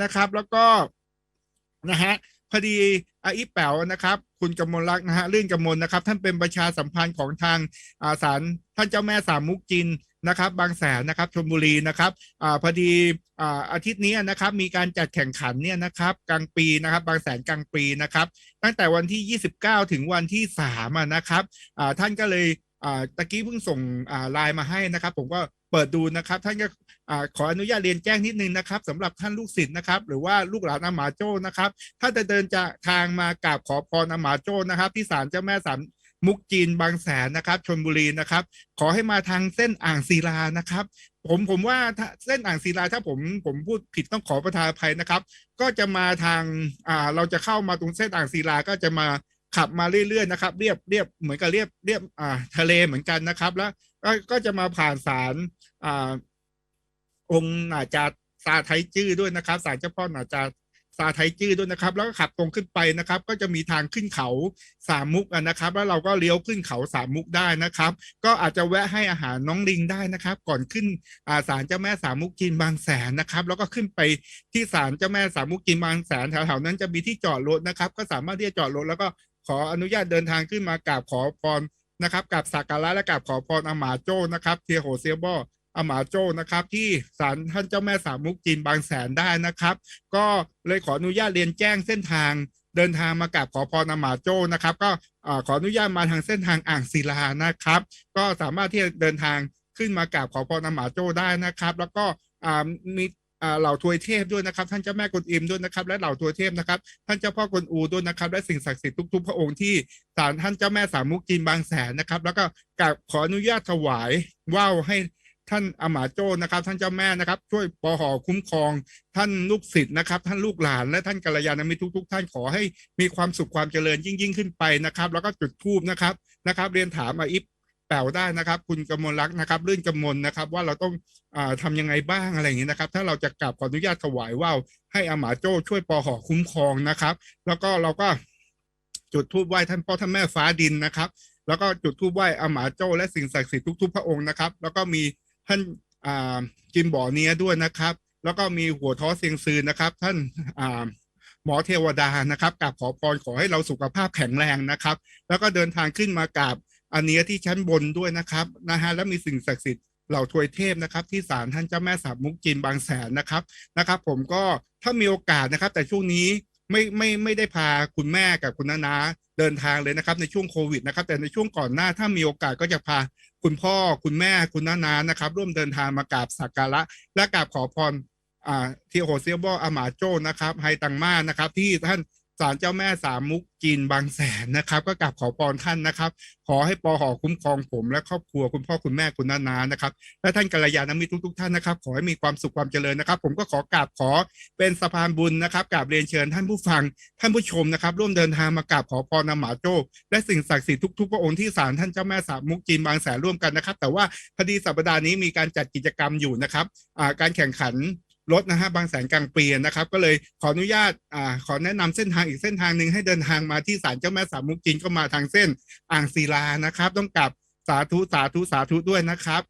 นะครับ แล้วก็นะฮะพอดีอาอีแป๋วนะครับ คุณกมลรักนะฮะลื่นกมลนะครับ ท่านเป็นประชาสัมพันธ์ของทางอาศาลท่านเจ้าแม่สามมุกจินนะครับ บางแสนนะครับชลบุรีนะครับอ่าพอดีอ่าอาทิตย์นี้นะครับ มีการจัดแข่งขันเนี่ยนะครับ กลางปีนะครับ บางแสนกลางปีนะครับ ตั้งแต่วันที่ 29 ถึงวันที่3อะนะครับอ่าท่านก็เลยอ่าตะกี้เพิ่งส่งอ่าไลน์มาให้นะครับ ผมก็ เปิดดูนะครับ ท่านก็ขออนุญาตเรียนแจ้งนิดนึงนะครับสำหรับท่านลูกศิษย์นะครับ หรือว่าลูกหลานอาหมาโจ้นะครับ ถ้าจะเดินจากทางมากราบขอพรอาหมาโจ้นะครับ ที่ศาลเจ้าแม่สามมุกจีนบางแสนนะครับชนบุรีนะครับ ขอให้มาทางเส้นอ่างศิลานะครับ ผมผมว่าถ้าเส้นอ่างศิลาถ้าผมผมพูดผิดต้องขอประทานอภัยนะครับ ก็จะมาทางอ่าเราจะเข้ามาตรงเส้นอ่างศิลาก็จะมา ขับมาเรื่อยๆนะครับ เรียบเรียบเหมือนกับเรียบเรียบอ่าทะเลเหมือนกันนะครับ แล้วก็จะมาผ่านศาลอ่าองค์หนาจาซาไทจื้อด้วยนะครับศาลเจ้าพ่อหนาจาซาไทจื้อด้วยนะครับ แล้วก็ขับตรงขึ้นไปนะครับ ก็จะมีทางขึ้นเขาสามมุกนะครับ แล้วเราก็เลี้ยวขึ้นเขาสามมุกได้นะครับ ก็อาจจะแวะให้อาหารน้องลิงได้นะครับ ก่อนขึ้นอ่าศาลเจ้าแม่สามมุกจีนบางแสนนะครับ แล้วก็ขึ้นไปที่ศาลเจ้าแม่สามมุกจีนบางแสนแถวๆนั้นจะมีที่จอดรถนะครับ ก็สามารถที่จะจอดรถแล้วก็ ขออนุญาตเดินทางขึ้นมากราบขอพรนะครับกราบสักการะและกราบขอพรอาหมาโจ้นะครับเทียโหเซียบออาหมาโจ้นะครับ ที่ศาลท่านเจ้าแม่สามมุกจีนบางแสนได้นะครับ ก็เลยขออนุญาตเรียนแจ้งเส้นทาง เดินทางมากราบขอพรอาหมาโจ้นะครับ ก็ขออนุญาตมาทางเส้นทางอ่างศิลานะครับ ก็สามารถที่จะเดินทางขึ้นมากราบขอพรอาหมาโจ้ได้นะครับ แล้วก็มี เหล่าทวยเทพด้วยนะครับ ท่านเจ้าแม่กวนอิมด้วยนะครับ และเหล่าทวยเทพนะครับ ท่านเจ้าพ่อกวนอูด้วยนะครับ และสิ่งศักดิ์สิทธิ์ทุกๆ พระองค์ที่ศาลท่านเจ้าแม่สามมุกจีนบางแสนนะครับ แล้วก็กราบขออนุญาตถวายว่าวให้ท่านอามาโจ้นะครับ ท่านเจ้าแม่นะครับ ช่วยปอหอคุ้มครอง ท่านลูกศิษย์นะครับ ท่านลูกหลานและท่านกัลยาณมิตรทุก ๆ ท่านขอให้มีความสุขความเจริญยิ่งยิ่งขึ้นไปนะครับ แล้วก็จุดทูบนะครับนะครับ เรียนถามอาอิฟ แป๋วได้นะครับ คุณกมลรักษ์นะครับ ลื่นกมลนะครับ ว่าเราต้องอาทำยังไงบ้างอะไรอย่างนี้นะครับ ถ้าเราจะกราบขออนุญาตถวายว่าวให้อาหมาโจ้ช่วยปอหอคุ้มครองนะครับ แล้วก็เราก็จุดทูบไหว้ท่านพ่อท่านแม่ฟ้าดินนะครับ แล้วก็จุดธูปไหว้อาหมาโจ้และสิ่งศักดิ์สิทธิ์ทุกๆ พระองค์นะครับ แล้วก็มีท่านอ่าจิมบ่อเนียด้วยนะครับ แล้วก็มีหัวท้อเซียงซืนนะครับ ท่านหมอเทวดานะครับกราบขอพรขอให้เราสุขภาพแข็งแรงนะครับ แล้วก็เดินทางขึ้นมากราบ อันเนี้ที่ชั้นบนด้วยนะครับนะฮะแล้วมีสิ่งศักดิ์สิทธิ์เหล่าทวยเทพนะครับที่ศาลท่านเจ้าแม่สามมุกจีนบางแสนนะครับนะครับ ผมก็ถ้ามีโอกาสนะครับ แต่ช่วงนี้ไม่ไม่ไม่ได้พาคุณแม่กับคุณน้านาเดินทางเลยนะครับในช่วงโควิดนะครับแต่ในช่วงก่อนหน้าถ้ามีโอกาสก็จะพาคุณพ่อคุณแม่คุณน้านานะครับ ร่วมเดินทางมากราบสักการะและกราบขอพรอ่าที่โฮเซียบออาหมาโจ้นะครับไฮตังมานะครับ ที่ท่าน ศาลเจ้าแม่สามมุกจีนบางแสนนะครับ ก็กราบขอพรท่านนะครับ ขอให้ปอหอคุ้มครองผมและครอบครัวคุณพ่อคุณแม่คุณน้านานะครับและท่านกัลยาณมิตรทุกๆท่านนะครับ ขอให้มีความสุขความเจริญนะครับ ผมก็ขอกราบขอเป็นสะพานบุญนะครับกราบเรียนเชิญท่านผู้ฟัง ท่านผู้ชมนะครับ ร่วมเดินทางมากราบขอพรอาหมาโจ้และสิ่งศักดิ์สิทธิ์ทุกๆพระองค์ที่ศาลท่านเจ้าแม่สามมุกจีนบางแสนร่วมกันนะครับ แต่ว่าพอดีสัปดาห์นี้มีการจัดกิจกรรมอยู่นะครับการแข่งขัน รถนะฮะบางแสนกลางปีนะครับ ก็เลยขออนุญาตอ่าขอแนะนำเส้นทางอีกเส้นทางหนึ่งให้เดินทางมาที่ศาลเจ้าแม่สามมุกจีนก็มาทางเส้นอ่างศิลานะครับ ต้องกลับสาธุสาธุสาธุด้วยนะครับ